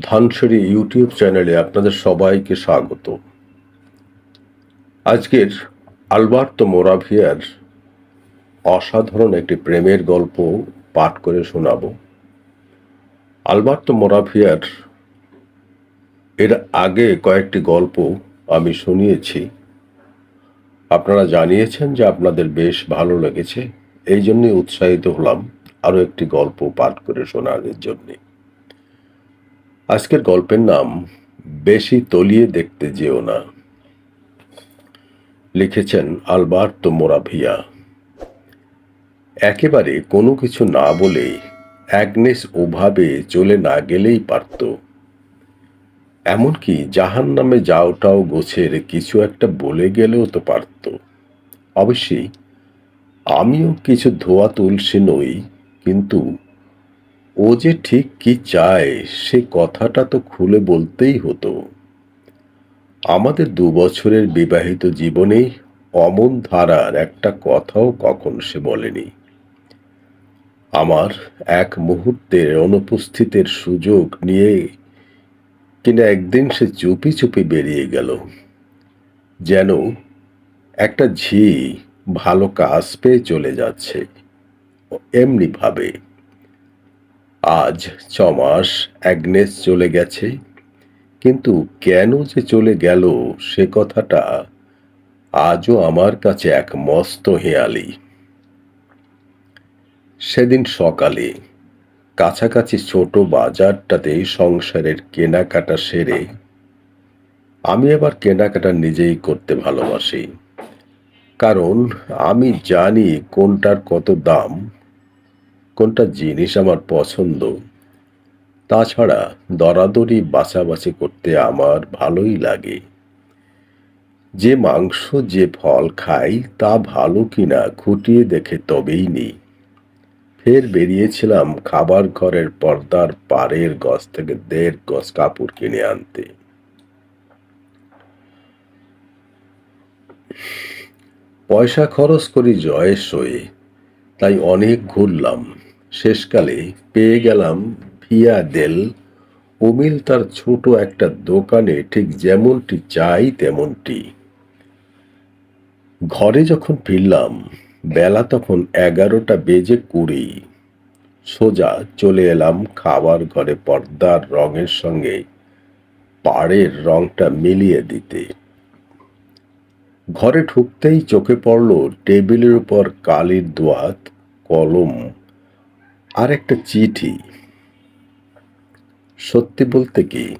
ধনসরি YouTube চ্যানেলে আপনাদের সবাইকে স্বাগত। আজকের আলবার্তো মোরাভিয়ার অসাধারণ একটি প্রেমের গল্প পাঠ করে শোনাব। আলবার্তো মোরাভিয়ার এর আগে কয়েকটি গল্প আমি শুনিয়েছি। আপনারা জানিয়েছেন যে আপনাদের বেশ ভালো লেগেছে, এই জন্যই উৎসাহিত হলাম আরও একটি গল্প পাঠ করে শোনানোর জন্যে। আজকের গল্পের নাম বেশি তলিয়ে দেখতে যেও না। লিখেছেন আলবার্তো মোরাভিয়া। একেবারে কোনো কিছু না বলে অ্যাগনেস ওভাবে চলে না গেলেই পারত। এমনকি জাহান নামে যাওটাও গোছের কিছু একটা বলে গেলেও তো পারত। অবশ্যই আমিও কিছু ধোয়া তুলসী নই, কিন্তু ও যে ঠিক কি চায়, সে কথাটা তো খুলে বলতেই হতো। আমাদের দু বছরের বিবাহিত জীবনেই অমন ধারার একটা কথাও কখন সে বলেনি। আমার এক মুহূর্তের অনুপস্থিতের সুযোগ নিয়ে কিনা একদিন সে চুপি চুপি বেরিয়ে গেল। যেন একটা ঝি ভালো কাজ পেয়ে চলে যাচ্ছে এমনি ভাবে আজ ছ মাস অ্যাগনেস চলে গেছে। কিন্তু কেন যে চলে গেল সে কথাটা আজও আমার কাছে এক মস্ত হেয়ালি। সেদিন সকালে কাছাকাছি ছোট বাজারটাতেই সংসারের কেনাকাটা সেরে আমি আবার কেনাকাটা নিজেই করতে ভালোবাসি। কারণ আমি জানি কোনটার কত দাম কোনটা জিনিস আমার পছন্দ? তাছাড়া দরাদরি বাছাবাছি করতে আমার ভালোই লাগে। যে মাংস, যে ফল খাই তা ভালো কিনা খুঁটিয়ে দেখে তবেই নিই। ফের বেরিয়েছিলাম খাবার ঘরের পর্দার পাড়ের গছ থেকে দেড় গছ কাপড় কিনে আনতে। পয়সা খরচ করি জয়ের সয়ে, তাই অনেক ঘুরলাম। শেষকালে পেয়ে গেলাম ভিয়া দেল অমিল তার ছোট একটা দোকানে ঠিক যেমনটি চাই তেমনটি। ঘরে যখন ফিরলাম, বেলা তখন এগারোটা বেজে কুড়ি। সোজা চলে এলাম খাবার ঘরে পর্দার রঙের সঙ্গে পাড়ের রংটা মিলিয়ে দিতে। ঘরে ঢুকতেই চোখে পড়ল টেবিলের উপর কালির দোয়াত, কলম আর একটা চিঠি। সত্যি বলতে কি,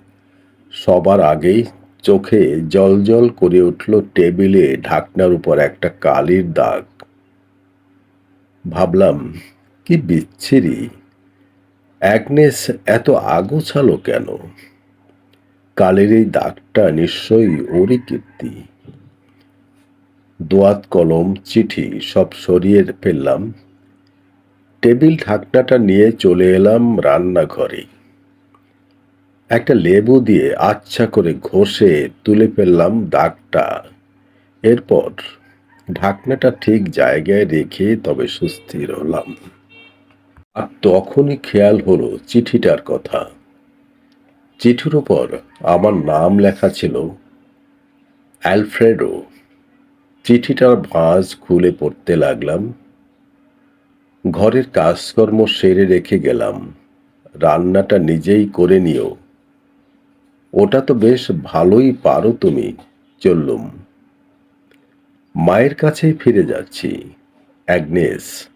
সবার আগেই চোখে জল জল করে উঠল টেবিলে ঢাকনার উপর একটা কালির দাগ। ভাবলাম, কি বিচ্ছিরি, অ্যাগনেস এত আগোছালো কেন? কালের এই দাগটা নিশ্চয়ই ওরই কীর্তি। দোয়াত কলম, চিঠি সব সরিয়ে ফেললাম। টেবিল ঢাকনাটা নিয়ে চলে এলাম রান্নাঘরে। একটা লেবু দিয়ে আচ্ছা করে ঘষে তুলে ফেললাম দাগটা। এরপর ঢাকনাটা ঠিক জায়গায় রেখে তবে সুস্থির হলাম। আর তখনই খেয়াল হলো চিঠিটার কথা। চিঠির ওপর আমার নাম লেখা ছিল, অ্যালফ্রেডো। চিঠিটার ভাঁজ খুলে পড়তে লাগলাম ঘরের কাজকর্ম সেরে রেখে গেলাম। রান্নাটা নিজেই করে নিও। ওটা তো বেশ ভালোই পারো তুমি, চললুম। মায়ের কাছেই ফিরে যাচ্ছি, অ্যাগনেস।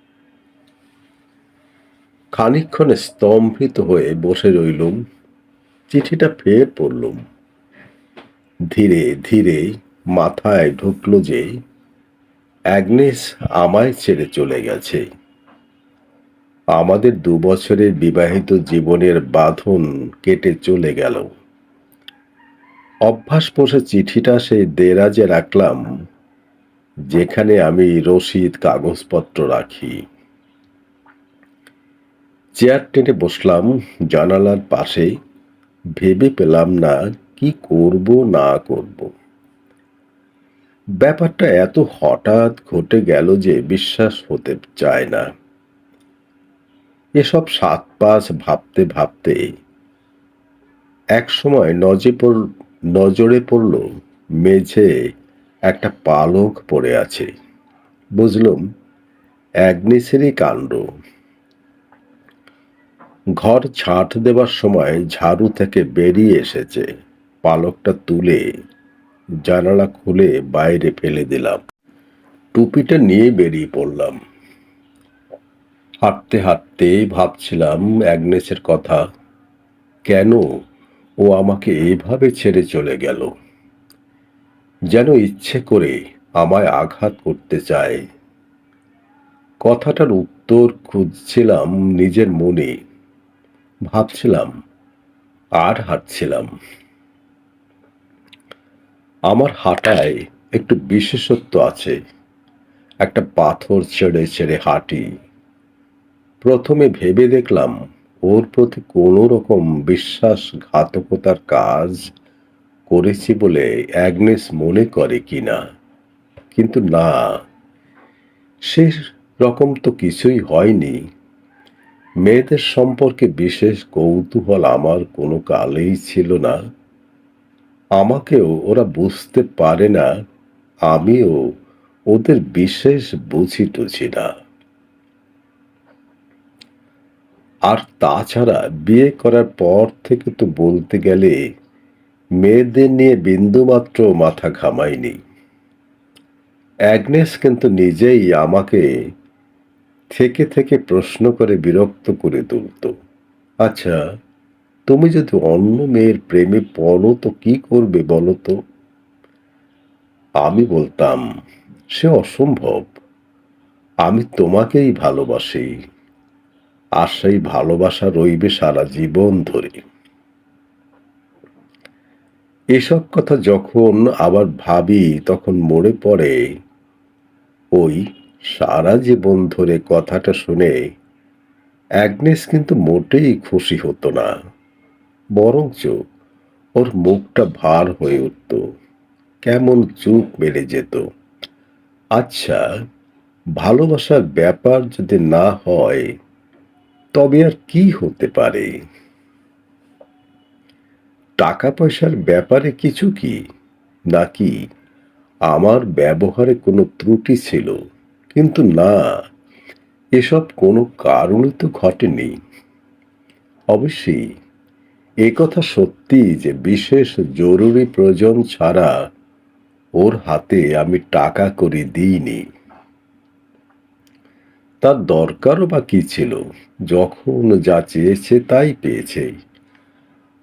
খানিক্ষণে স্তম্ভিত হয়ে বসে রইলুম। চিঠিটা ফের পড়লুম। ধীরে ধীরে মাথায় ঢুকল যে, অ্যাগনেস আমায় ছেড়ে চলে গেছে। আমাদের দু বছরের বিবাহিত জীবনের বাঁধন কেটে চলে গেল। অভ্যাস বসে চিঠিটা সেই দেরাজে রাখলাম, যেখানে আমি রসিদ, কাগজপত্র রাখি। চেয়ার টেনে বসলাম জানালার পাশে, ভেবে পেলাম না কি করব, না করব। ব্যাপারটা এত হঠাৎ ঘটে গেল যে বিশ্বাস হতে চায় না। এসব সাত পাঁচ ভাবতে ভাবতে এক সময় নজে পড়, নজরে পড়ল মেঝে একটা পালক পড়ে আছে। বুঝলুম, অ্যাগনেসেরই কাণ্ড। ঘর ছাট দেবার সময় ঝাড়ু থেকে বেরিয়ে এসেছে। পালকটা তুলে জানালা খুলে বাইরে ফেলে দিলাম। টুপিটা নিয়ে বেরিয়ে পড়লাম। হাঁটতে হাঁটতে ভাবছিলাম অ্যাগনেসের কথা, কেন ও আমাকে এভাবে ছেড়ে চলে গেল? যেন ইচ্ছে করে আমায় আঘাত করতে চায়। কথাটার উত্তর খুঁজছিলাম নিজের মনে। ভাবছিলাম, আর হাঁটছিলাম। আমার হাঁটায় একটু বিশেষত্ব আছে। একটা পাথর ছেড়ে ছেড়ে হাঁটি। প্রথমে ভেবে দেখলাম, ওর প্রতি কোনো রকম বিশ্বাসঘাতকতার কাজ করেছি বলে অ্যাগনেস মনে করে কি না কিন্তু না, সে রকম তো কিছুই হয়নি। মেয়েদের সম্পর্কে বিশেষ কৌতূহল আমার কোনো কালেই ছিল না। আমাকেও ওরা বুঝতে পারে না, আমিও ওদের বিশেষ বুঝি টুঝি না। আর তাছাড়া বিয়ে করার পর থেকে তো বলতে গেলে মেয়েদের নিয়ে বিন্দুমাত্র মাথা ঘামায়নি। অ্যাগনেস কিন্তু নিজেই আমাকে থেকে থেকে প্রশ্ন করে বিরক্ত করে তুলত। আচ্ছা তুমি যদি অন্য মেয়ের প্রেমে পড়ো তো কি করবে বলো তো? আমি বলতাম, সে অসম্ভব। আমি তোমাকেই ভালোবাসি। আর সেই ভালোবাসা রইবে সারা জীবন ধরে। এসব কথা যখন আবার ভাবি, তখন মনে পড়ে ওই সারা জীবন ধরে কথাটা শুনে অ্যাগনেস কিন্তু মোটেই খুশি হতো না, বরঞ্চ ওর মুখটা ভার হয়ে উঠত, কেমন চুপ মেরে যেত। আচ্ছা ভালোবাসার ব্যাপার যদি না হয় তবে আর কি হতে পারে? টাকা পয়সার ব্যাপারে কিছু কি? নাকি আমার ব্যবহারে কোনো ত্রুটি ছিল? কিন্তু না, এসব কোনো কারণে তো ঘটেনি। অবশ্যই, এ কথা সত্যি যে বিশেষ জরুরি প্রয়োজন ছাড়া ওর হাতে আমি টাকা করে দিইনি। তার দরকারও বা কি ছিল? যখন যা চেয়েছে তাই পেয়েছে।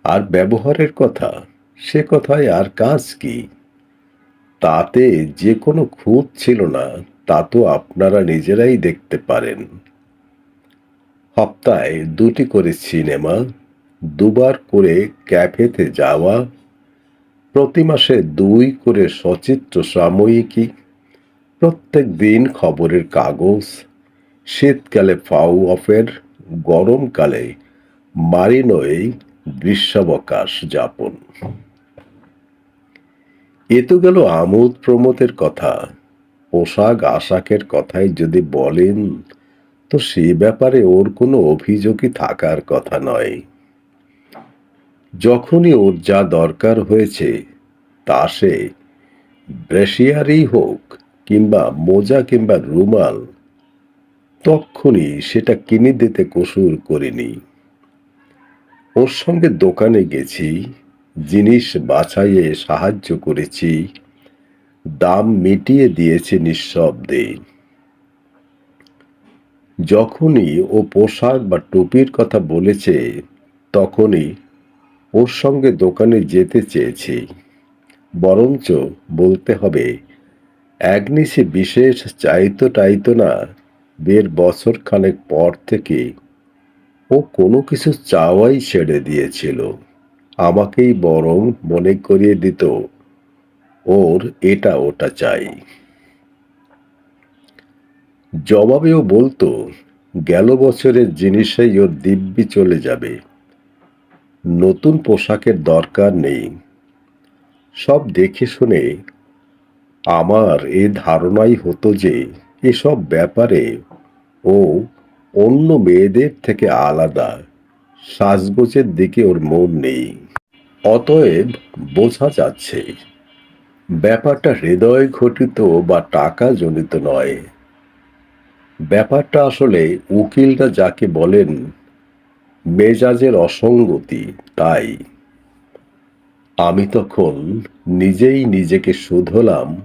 আর ব্যবহারের কথা, সে কথায় আর কাজ কি? তাতে যে কোনো খুঁত ছিল না, তা তো আপনারা নিজেরাই দেখতে পারেন। সপ্তাহে দুটি করে সিনেমা, দুবার করে ক্যাফেতে যাওয়া, প্রতি মাসে দুই করে সচিত্র সাময়িকী, প্রত্যেক দিন খবরের কাগজ শীতকালে ফাউ অফের, গরমকালে মারিনোয় গ্রীষ্মাবকাশ যাপন। এ তো গেল আমোদ প্রমোদের কথা। পোশাক আশাকের কথাই যদি বলেন, তো সে ব্যাপারে ওর কোনো অভিযোগই থাকার কথা নয়। যখনই ওর যা দরকার হয়েছে, তা সে ব্রেশিয়ারই হোক কিংবা মোজা কিংবা রুমাল তক্ষুনি সেটা কিনে দিতে কসুর করিনি। ওর সঙ্গে দোকানে গেছি, জিনিস বাছাইয়ে সাহায্য করেছি, দাম মিটিয়ে দিয়েছে নিঃশব্দে। যখনই ও পোশাক বা টুপির কথা বলেছে, তখনই ওর সঙ্গে দোকানে যেতে চেয়েছি। বরঞ্চ বলতে হবে, অ্যাগনিসে বিশেষ চাইতো টাইতো না বিয়ের বছর খানেক পর থেকে ও কোনো কিছু চাওয়াই ছেড়ে দিয়েছিল। আমাকেই বরং মনে করিয়ে দিত, ওর এটা ওটা চাই। জবাবেও বলতো, গেল বছরের জিনিসেই ওর দিব্যি চলে যাবে। নতুন পোশাকের দরকার নেই। সব দেখে শুনে আমার এ ধারণাই হতো যে এসব ব্যাপারে ও অন্য মেয়েদের থেকে আলাদা। সাজগোজের দিকে ওর মন নেই। অতএব বোঝা যাচ্ছে, ব্যাপারটা হৃদয় ঘটিত বা টাকা জনিত নয়। ব্যাপারটা আসলে উকিলরা যাকে বলেন, মেজাজের অসঙ্গতি, তাই। আমি তখন নিজেই নিজেকে শুধলাম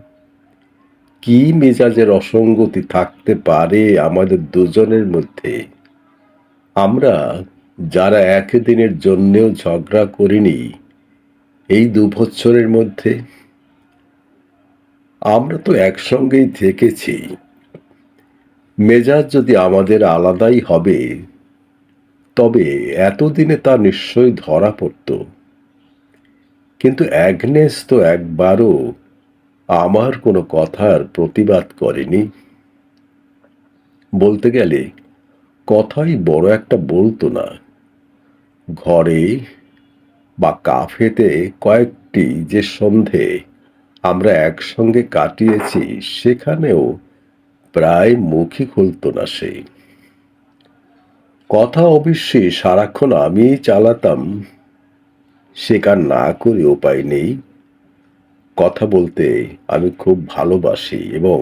কি মেজাজের অসঙ্গতি থাকতে পারে আমাদের দুজনের মধ্যে? আমরা যারা একদিনের জন্যেও ঝগড়া করিনি, এই দু বছরের মধ্যে, আমরা তো একসঙ্গেই থেকেছি। মেজাজ যদি আমাদের আলাদাই হবে, তবে এতদিনে তা নিশ্চয়ই ধরা পড়ত। কিন্তু অ্যাগনেস তো একবারও আমার কোনো কথার প্রতিবাদ করেনি। বলতে গেলে, কথাই বড় একটা বলতো না। ঘরে বা কাফেতে কয়েকটি যে সন্ধে আমরা একসঙ্গে কাটিয়েছি, সেখানেও প্রায় মুখই খুলতো না সে। কথা অবশ্যই সারাক্ষণ আমিই চালাতাম, স্বীকার না করে উপায় নেই। কথা বলতে আমি খুব ভালোবাসি এবং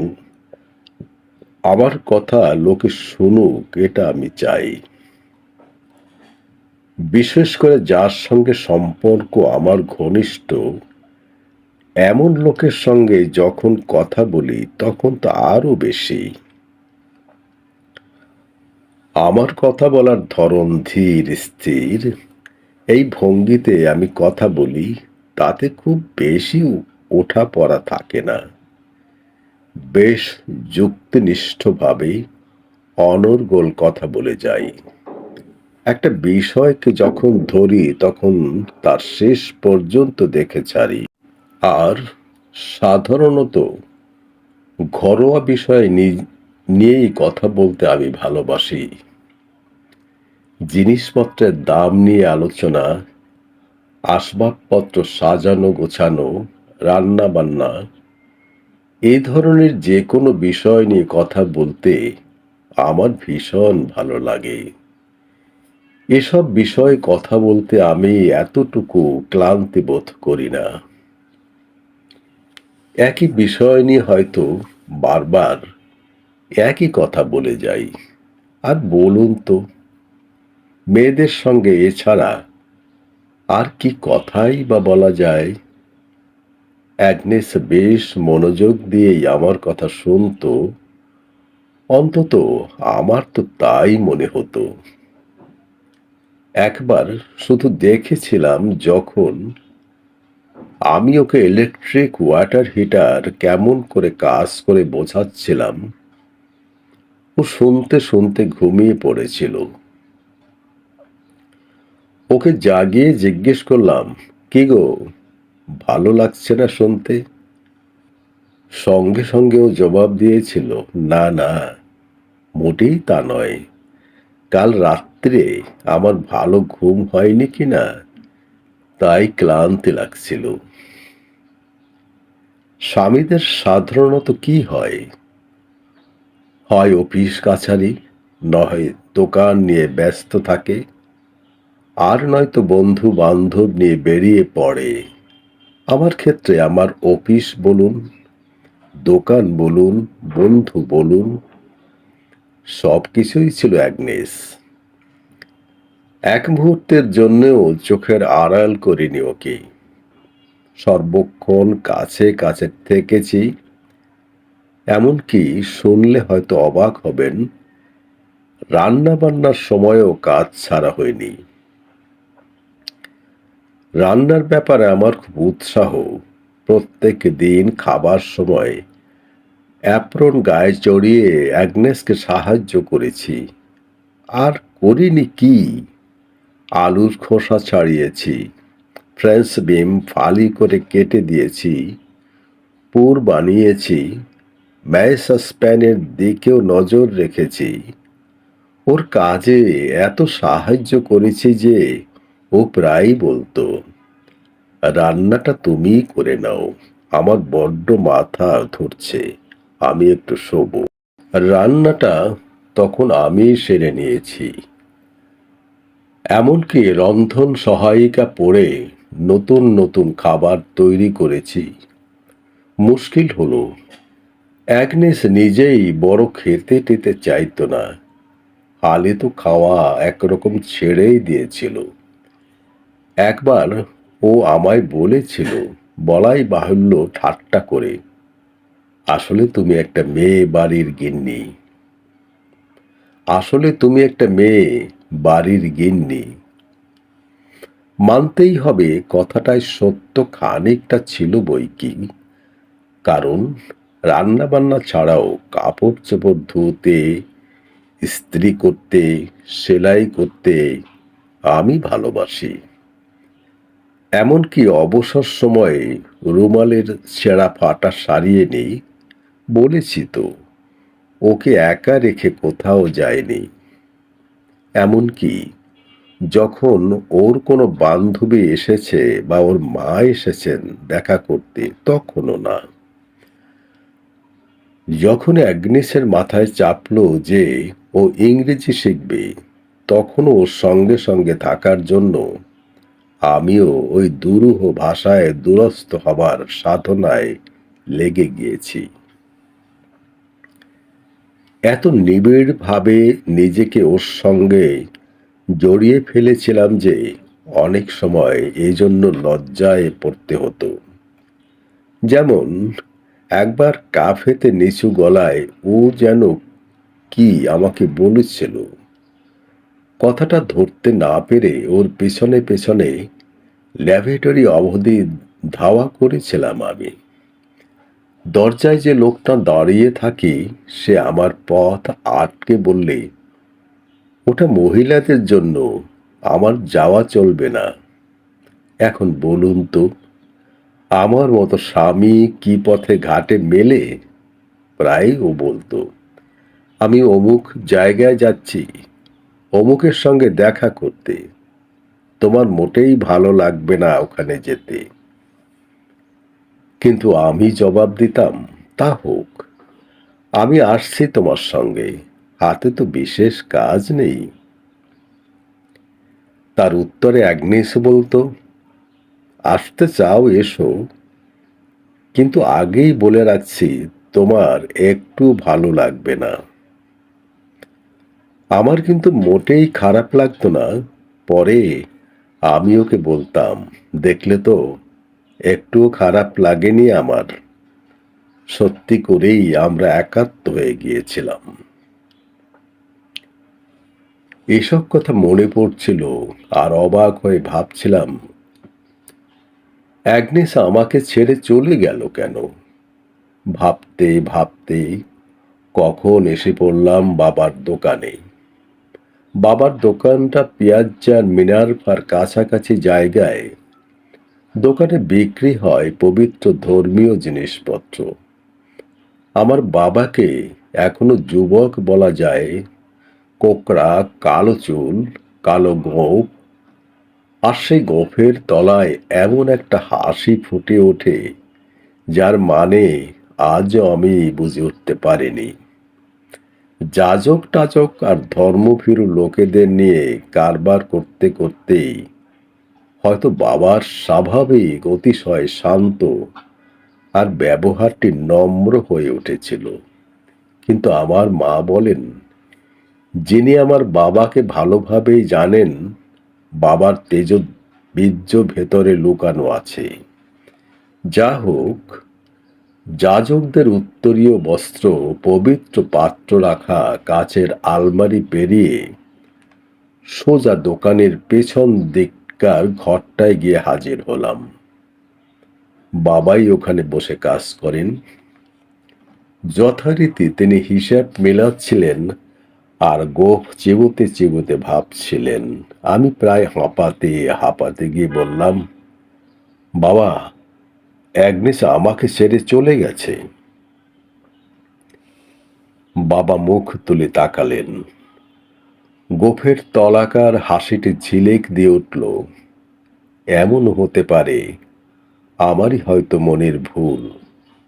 আমার কথা লোকে শুনুক, এটা আমি চাই। বিশেষ করে যার সঙ্গে সম্পর্ক আমার ঘনিষ্ঠ, এমন লোকের সঙ্গে যখন কথা বলি তখন তো আরও বেশি। আমার কথা বলার ধরন ধীর, স্থির। এই ভঙ্গিতে আমি কথা বলি, তাতে খুব বেশি ওঠা পড়া থাকে না। বেশ যুক্তিনিষ্ঠভাবে অনর্গল কথা বলে যাই। একটা বিষয়কে যখন ধরি, তখন তার শেষ পর্যন্ত দেখে ছাড়ি। আর সাধারণত ঘরোয়া বিষয় নিয়েই কথা বলতে আমি ভালোবাসি। জিনিসপত্রের দাম নিয়ে আলোচনা, আসবাবপত্র সাজানো গোছানো রান্না বান্না এ ধরনের যে কোনো বিষয় নিয়ে কথা বলতে আমার ভীষণ ভালো লাগে। এসব বিষয়ে কথা বলতে আমি এতটুকু ক্লান্তি বোধ করি না। একই বিষয় নিয়ে হয়তো বারবার একই কথা বলে যাই। আর বলুন তো, মেয়েদের সঙ্গে এছাড়া আর কি কথাই বা বলা যায়? অ্যাগনেস বেশ মনোযোগ দিয়েই আমার কথা শুনতো। অন্তত আমার তো তাই মনে হতো। একবার শুধু দেখেছিলাম যখন আমি ওকে ইলেকট্রিক ওয়াটার হিটার কেমন করে কাজ করে বোঝাচ্ছিলাম, ও শুনতে শুনতে ঘুমিয়ে পড়েছিল। ওকে জাগিয়ে জিজ্ঞেস করলাম, কি গো? ভালো লাগছে না শুনতে। সঙ্গে সঙ্গে ও জবাব দিয়েছিল, না না, মোটেই তা নয়। কাল রাত্রে আমার ভালো ঘুম হয়নি কি না? তাই ক্লান্তি লাগছিল। স্বামীদের সাধারণত কি হয়? হয় অফিস কাছারি নয় দোকান নিয়ে ব্যস্ত থাকে, আর নয়তো বন্ধু বান্ধব নিয়ে বেরিয়ে পড়ে। আমার ক্ষেত্রে আমার অফিস বলুন, দোকান বলুন, বন্ধু বলুন সব কিছুই ছিল অ্যাগনেস। এক মুহূর্তের জন্যেও চোখের আড়াল করিনি ওকে। সর্বক্ষণ কাছে কাছে থেকেছি। এমনকি শুনলে হয়তো অবাক হবেন রান্না বান্নার সময়ও কাজ ছাড়া হয়নি। রান্নার ব্যাপারে আমার খুব উৎসাহ। প্রত্যেক দিন খাবার সময় অ্যাপ্রন গায়ে চড়িয়ে অ্যাগনেসকে সাহায্য করেছি। আর করিনি কি? আলুর খোসা ছাড়িয়েছি ফ্রেঞ্চ বিম ফালি করে কেটে দিয়েছি, পুর বানিয়েছি ম্যাসাসপ্যানের দিকেও নজর রেখেছি। ওর কাজে এত সাহায্য করেছি যে ও প্রায়ই বলতো, রান্নাটা তুমিই করে নাও, আমার বড্ড মাথা ধরছে, আমি একটু শোব। রান্নাটা তখন আমি সেরে নিয়েছি। এমনকি রন্ধন সহায়িকা পড়ে নতুন নতুন খাবার তৈরি করেছি। মুশকিল হলো, অ্যাগনেস নিজেই বড় খেতে টেতে চাইতো না, হালে তো খাওয়া একরকম ছেড়েই দিয়েছিল। একবার ও আমায় বলেছিল, বলাই বাহুল্য ঠাট্টা করে, আসলে তুমি একটা মেয়ে বাড়ির গিন্নি। আসলে তুমি একটা মেয়ে বাড়ির গিন্নি। মানতেই হবে কথাটায় সত্য খানিকটা ছিল বই কি। কারণ রান্না বান্না ছাড়াও কাপড় চোপড় ধুতে, ইস্ত্রি করতে, সেলাই করতে আমি ভালোবাসি। এমনকি অবসর সময়ে রুমালের ছেঁড়া ফাটা সারিয়ে নেই বলেছি তো, ওকে একা রেখে কোথাও যায়নি। এমনকি যখন ওর কোনো বান্ধবী এসেছে বা ওর মা এসেছেন দেখা করতে, তখনও না। যখন অ্যাগনিসের মাথায় চাপল যে ও ইংরেজি শিখবে, তখনও ওর সঙ্গে সঙ্গে থাকার জন্য আমিও ওই দুরূহ ভাষায় দুরস্থ হবার সাধনায় লেগে গিয়েছি। এত নিবিড়ভাবে নিজেকে ওর সঙ্গে জড়িয়ে ফেলেছিলাম যে অনেক সময় এই জন্য লজ্জায় পড়তে হতো। যেমন, একবার কাফেতে নিচু গলায় ও যেন কি আমাকে বলেছিল। কথাটা ধরতে না পেরে ওর পেছনে পেছনে ল্যাবরেটরি অবধি ধাওয়া করেছিলাম আমি। দরজায় যে লোকটা দাঁড়িয়ে থাকে, সে আমার পথ আটকে বললে, ওটা মহিলাদের জন্য, আমার যাওয়া চলবে না। এখন বলুন তো, আমার মতো স্বামী কি পথে ঘাটে মেলে? প্রায় ও বলতো, আমি অমুক জায়গায় যাচ্ছি। অমুকের সঙ্গে দেখা করতে। তোমার মোটেই ভালো লাগবে না ওখানে যেতে। কিন্তু আমি জবাব দিতাম, তা হোক, আমি আসছি তোমার সঙ্গে, হাতে তো বিশেষ কাজ নেই। তার উত্তরে অ্যাগনেস বলতো, আসতে চাও, এসো। কিন্তু আগেই বলে রাখছি, তোমার একটু ভালো লাগবে না। আমার কিন্তু মোটেই খারাপ লাগতো না। পরে আমি ওকে বলতাম, দেখলে তো, একটুও খারাপ লাগেনি আমার। সত্যি করেই আমরা একাত্ম হয়ে গিয়েছিলাম। এসব কথা মনে পড়ছিল আর অবাক হয়ে ভাবছিলাম, অ্যাগনেস আমাকে ছেড়ে চলে গেল কেন? ভাবতে ভাবতে কখন এসে পড়লাম বাবার দোকানে। বাবার দোকানটা পিয়াজ্জার মিনারফার কাছাকাছি জায়গায়। দোকানে বিক্রি হয় পবিত্র ধর্মীয় জিনিসপত্র। আমার বাবাকে এখনও যুবক বলা যায়, কোকড়া, কালো চুল, কালো গোপ আর সেই গোফের তলায় এমন একটা হাসি ফুটে ওঠে, যার মানে আজও আমি বুঝে উঠতে পারিনি। যাজক টাজক আর ধর্মভীরু লোকেদের নিয়ে কারবার করতে করতেই হয়তো বাবার স্বাভাবিক অতিশয় শান্ত আর ব্যবহারটি নম্র হয়ে উঠেছিল। কিন্তু আমার মা বলেন, যিনি আমার বাবাকে ভালোভাবেই জানেন, বাবার তেজ বীর্য ভেতরে লুকানো আছে। যা হোক যাজকদের উত্তরীয় বস্ত্র পবিত্র পাত্র রাখা কাচের আলমারি পেরিয়ে সোজা দোকানের পেছন দিককার ঘরটায় গিয়ে হাজির হলাম। বাবাই ওখানে বসে কাজ করেন। যথারীতি তিনি হিসাব মেলাচ্ছিলেন আর গোফ চেবুতে চেবুতে ভাবছিলেন। আমি প্রায় হাঁপাতে হাঁপাতে গিয়ে বললাম, বাবা অ্যাগনেস আমাকে ছেড়ে চলে গেছে। বাবা মুখ তুলে তাকালেন। গোফের তলাকার হাসিটি ঝিলেক দিয়ে উঠল। এমন হতে পারে, আমারই হয়তো মনের ভুল।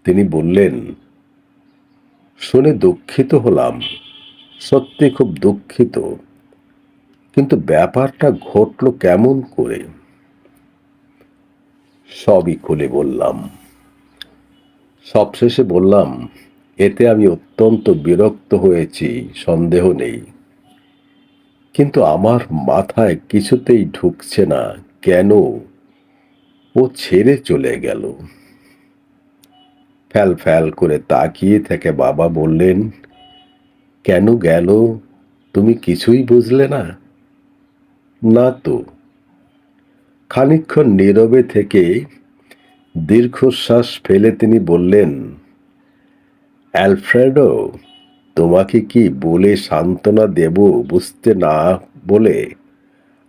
তিনি বললেন, শুনে দুঃখিত হলাম। সত্যি খুব দুঃখিত। কিন্তু ব্যাপারটা ঘটল কেমন করে? সবই খুলে বললাম। সবশেষে বললাম, এতে আমি অত্যন্ত বিরক্ত হয়েছি, সন্দেহ নেই। কিন্তু আমার মাথায় কিছুতেই ঢুকছে না কেন ও ছেড়ে চলে গেল। ফ্যাল ফ্যাল করে তাকিয়ে থেকে বাবা বললেন, কেন গেল? তুমি কিছুই বুঝলে না? না তো। খানিক্ষণ নীরবে থেকে দীর্ঘশ্বাস ফেলে তিনি বললেন, অ্যালফ্রেডো, তোমাকে কি বলে সান্ত্বনা দেব বুঝতে না বলে?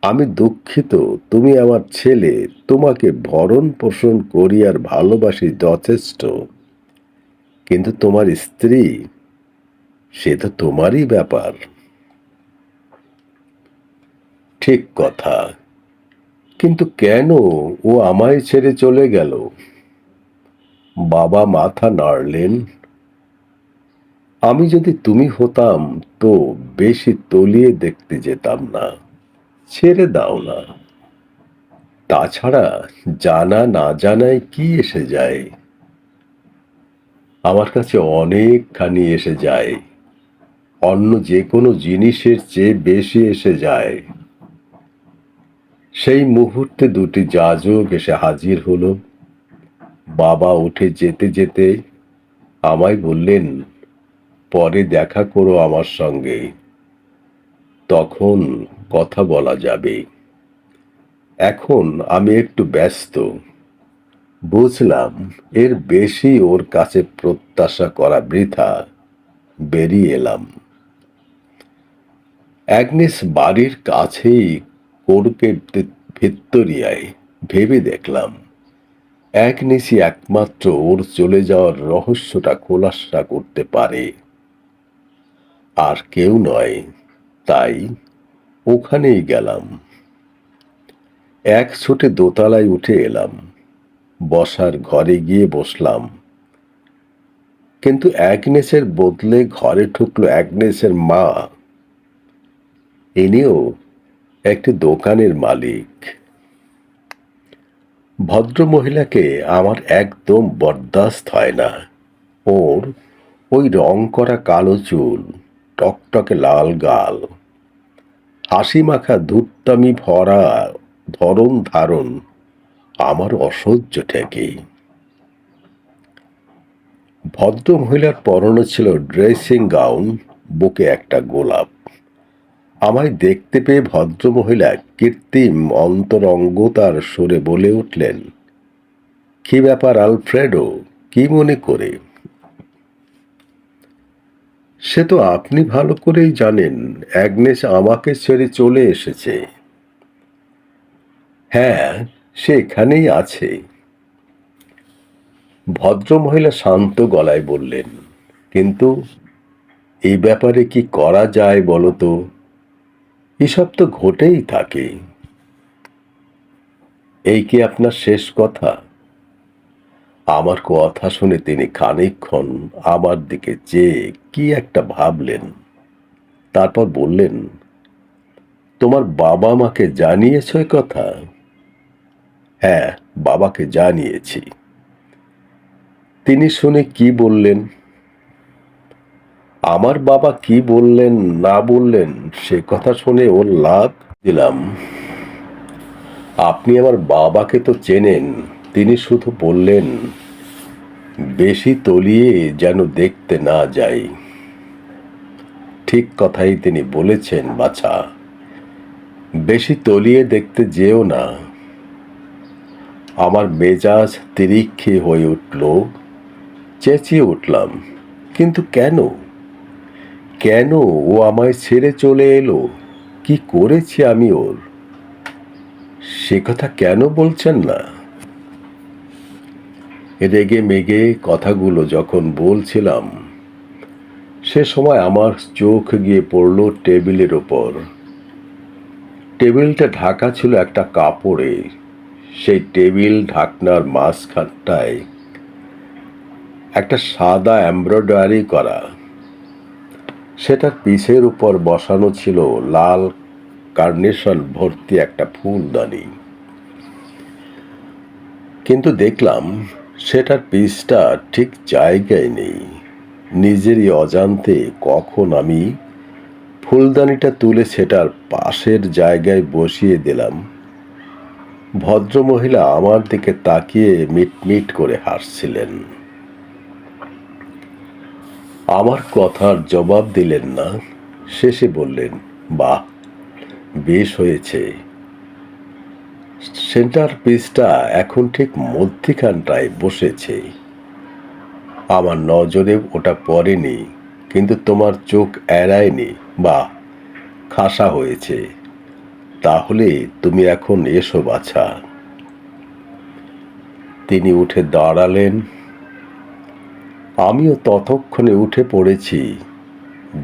আমি দুঃখিত, তুমি আমার ছেলে, তোমাকে ভরণ পোষণ করি আর ভালোবাসি যথেষ্ট। কিন্তু তোমার স্ত্রী, সে তো তোমারই ব্যাপার। ঠিক কথা। কিন্তু কেন ও আমায় ছেড়ে চলে গেল? বাবা মাথা নাড়লেন। আমি যদি তুমি হতাম তো বেশি তলিয়ে দেখতে যেতাম না, ছেড়ে দাও না। তাছাড়া জানা না জানায় কি এসে যায়? আমার কাছে অনেকখানি এসে যায়। অন্য যে কোনো জিনিসের চেয়ে বেশি এসে যায়। সেই মুহূর্তে দুটি যাজক এসে হাজির হলো। বাবা উঠে যেতে যেতে আমায় বললেন, পরে দেখা করো আমার সঙ্গে। তখন কথা বলা যাবে। এখন আমি একটু ব্যস্ত। বুঝলাম এর বেশি ওর কাছে প্রত্যাশা করা বৃথা। বেরিয়ে এলাম। অ্যাগনেস বাড়ির কাছেই কোরকে ভিত্তরিয়ায় ভেবে দেখলাম অ্যাগনেসই একমাত্র ওর চলে যাওয়ার রহস্যটা খোলাসা করতে পারে। আর কেউ নয়, তাই ওখানেই গেলাম। এক ছুটে দোতলায় উঠে এলাম, বসার ঘরে গিয়ে বসলাম। কিন্তু অ্যাগনেসের বদলে ঘরে ঢুকলো অ্যাগনেসের মা। ইনিও একটি দোকানের মালিক। ভদ্র মহিলাকে আমার একদম বরদাস্ত হয় না। ওর ওই রং করা কালো চুল, টকটকে লাল গাল, হাসি মাখা ধূর্তামি ভরা ধরন ধারণ আমার অসহ্য ঠেকে। ভদ্র মহিলার পরনে ছিল ড্রেসিং গাউন, বুকে একটা গোলাপ। আমায় দেখতে পেয়ে ভদ্রমহিলা কৃত্রিম অন্তরঙ্গতার সুরে বলে উঠলেন, কি ব্যাপার আলফ্রেডো? কি মনে করে? সে তো আপনি ভালো করেই জানেন, অ্যাগনেস আমাকে ছেড়ে চলে এসেছে। হ্যাঁ সে এখানেই আছে। ভদ্রমহিলা শান্ত গলায় বললেন, কিন্তু এই ব্যাপারে কি করা যায় বলো তো? এসব তো ঘটেই থাকে। এই কি আপনার শেষ কথা? আমার কথা শুনে তিনি খানিকক্ষণ আমার দিকে চেয়ে কি একটা ভাবলেন। তারপর বললেন, তোমার বাবা মাকে জানিয়েছ কথা? হ্যাঁ বাবাকে জানিয়েছি। তিনি শুনে কি বললেন? আমার বাবা কি বললেন, না বললেন, সে কথা শুনে ওর লাভ দিলাম। আপনি আমার বাবাকে তো চেনেন, তিনি শুধু বললেন, বেশি তলিয়ে যেন দেখতে না যাই। ঠিক কথাই তিনি বলেছেন, বাছা। বেশি তলিয়ে দেখতে যেও না। আমার মেজাজ তিরিক্ষি হয়ে উঠল, চেঁচিয়ে উঠলাম, কিন্তু কেন? কেন ও আমায় ছেড়ে চলে এলো? কি করেছি আমি ওর? সে কথা কেন বলছেন না? রেগে মেগে কথাগুলো যখন বলছিলাম, সে সময় আমার চোখ গিয়ে পড়ল টেবিলের ওপর। টেবিলটা ঢাকা ছিল একটা কাপড়ে, সেই টেবিল ঢাকনার মাঝখানটায় একটা সাদা এমব্রয়ডারি করা। সেটার পিছের উপর বসানো ছিল লাল কার্নেশন ভর্তি একটা ফুলদানি। কিন্তু দেখলাম সেটার পিসটা ঠিক জায়গায় নেই। নিজেরই অজান্তে কখন আমি ফুলদানিটা তুলে সেটার পাশের জায়গায় বসিয়ে দিলাম। ভদ্রমহিলা আমার দিকে তাকিয়ে মিটমিট করে হাসছিলেন। আমার কথার জবাব দিলেন না। শেষে বললেন, বাহ, বেশ হয়েছে। সেন্টার পিসটা এখন ঠিক মধ্যিখানটায় বসেছে। আমার নজরে ওটা পড়েনি, কিন্তু তোমার চোখ এড়ায়নি। বা খাসা হয়েছে। তাহলে তুমি এখন এসো, বাছা। তিনি উঠে দাঁড়ালেন। আমিও ততক্ষণে উঠে পড়েছি।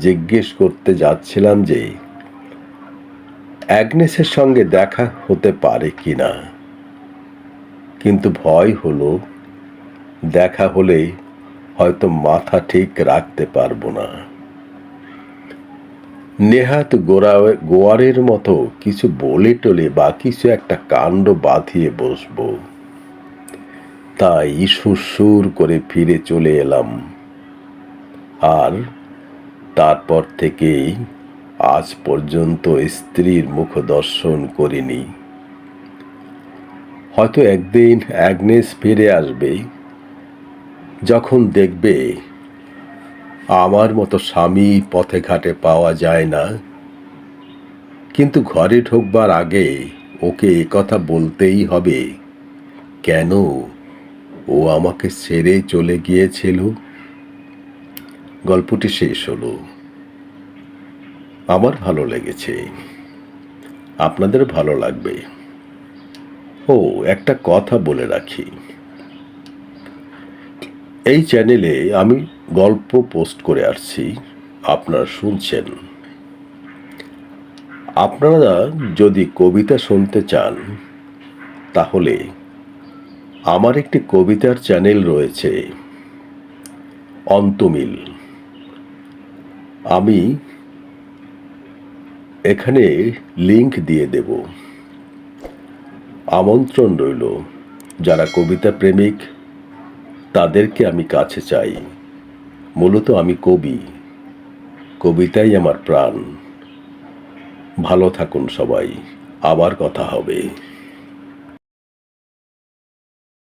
জিজ্ঞেস করতে যাচ্ছিলাম যে, অ্যাগনেসের সঙ্গে দেখা হতে পারে কি না? কিন্তু ভয় হলো, দেখা হলে হয়তো মাথা ঠিক রাখতে পারব না। নেহাত গোড়া গোয়ারের মতো কিছু বলে টলে বা কিছু একটা কাণ্ড বাঁধিয়ে বসবো। তাই সুর করে ফিরে চলে এলাম। আর তারপর থেকেই আজ পর্যন্ত স্ত্রীর মুখ দর্শন করিনি। হয়তো একদিন অ্যাগনেস ফিরে আসবে, যখন দেখবে আমার মতো স্বামী পথে ঘাটে পাওয়া যায় না। কিন্তু ঘরে ঢুকবার আগে ওকে কথা বলতেই হবে, কেন ও আমাকে ছেড়ে চলে গিয়েছিল। গল্পটি শেষ হলো। আমার ভালো লেগেছে। আপনাদের ভালো লাগবে। ও, একটা কথা বলে রাখি। এই চ্যানেলে আমি গল্প পোস্ট করে আসছি। আপনারা শুনছেন। আপনারা যদি কবিতা শুনতে চান, তাহলে আমার একটি কবিতার চ্যানেল রয়েছে। অন্তমিল। আমি এখানে লিংক দিয়ে দেব। আমন্ত্রণ রইল যারা কবিতা প্রেমিক, তাদেরকে আমি কাছে চাই। মূলত আমি কবি। কবিতাই আমার প্রাণ। ভালো থাকুন সবাই। আবার কথা হবে।